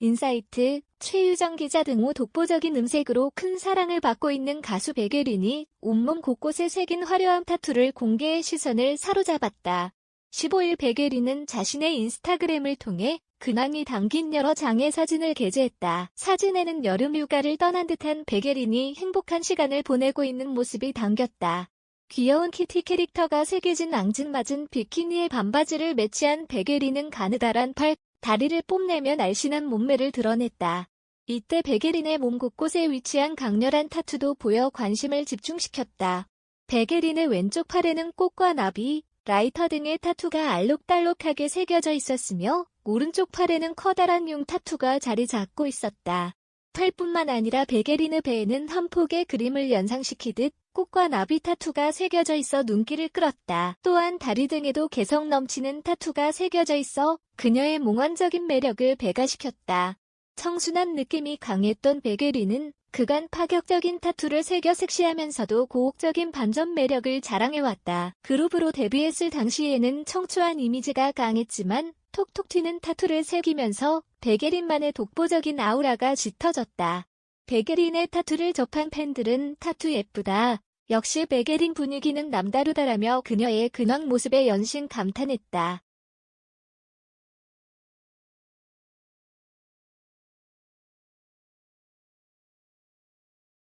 인사이트, 최유정 기자 등호 독보적인 음색으로 큰 사랑을 받고 있는 가수 백예린이 온몸 곳곳에 새긴 화려한 타투를 공개의 시선을 사로잡았다. 15일 백예린은 자신의 인스타그램을 통해 근황이 담긴 여러 장의 사진을 게재했다. 사진에는 여름 휴가를 떠난 듯한 백예린이 행복한 시간을 보내고 있는 모습이 담겼다. 귀여운 키티 캐릭터가 새겨진 앙증맞은 비키니에 반바지를 매치한 백예린은 가느다란 팔, 다리를 뽐내며 날씬한 몸매를 드러냈다. 이때 백예린의 몸 곳곳에 위치한 강렬한 타투도 보여 관심을 집중시켰다. 백예린의 왼쪽 팔에는 꽃과 나비, 라이터 등의 타투가 알록달록하게 새겨져 있었으며 오른쪽 팔에는 커다란 용 타투가 자리 잡고 있었다. 팔뿐만 아니라 백예린의 배에는 한 폭의 그림을 연상시키듯 꽃과 나비 타투가 새겨져 있어 눈길을 끌었다. 또한 다리 등에도 개성 넘치는 타투가 새겨져 있어 그녀의 몽환적인 매력을 배가시켰다. 청순한 느낌이 강했던 백예린은 그간 파격적인 타투를 새겨 섹시하면서도 고혹적인 반전 매력을 자랑해왔다. 그룹으로 데뷔했을 당시에는 청초한 이미지가 강했지만 톡톡 튀는 타투를 새기면서 백예린만의 독보적인 아우라가 짙어졌다. 백예린의 타투를 접한 팬들은 타투 예쁘다. 역시 백예린 분위기는 남다르다라며 그녀의 근황 모습에 연신 감탄했다.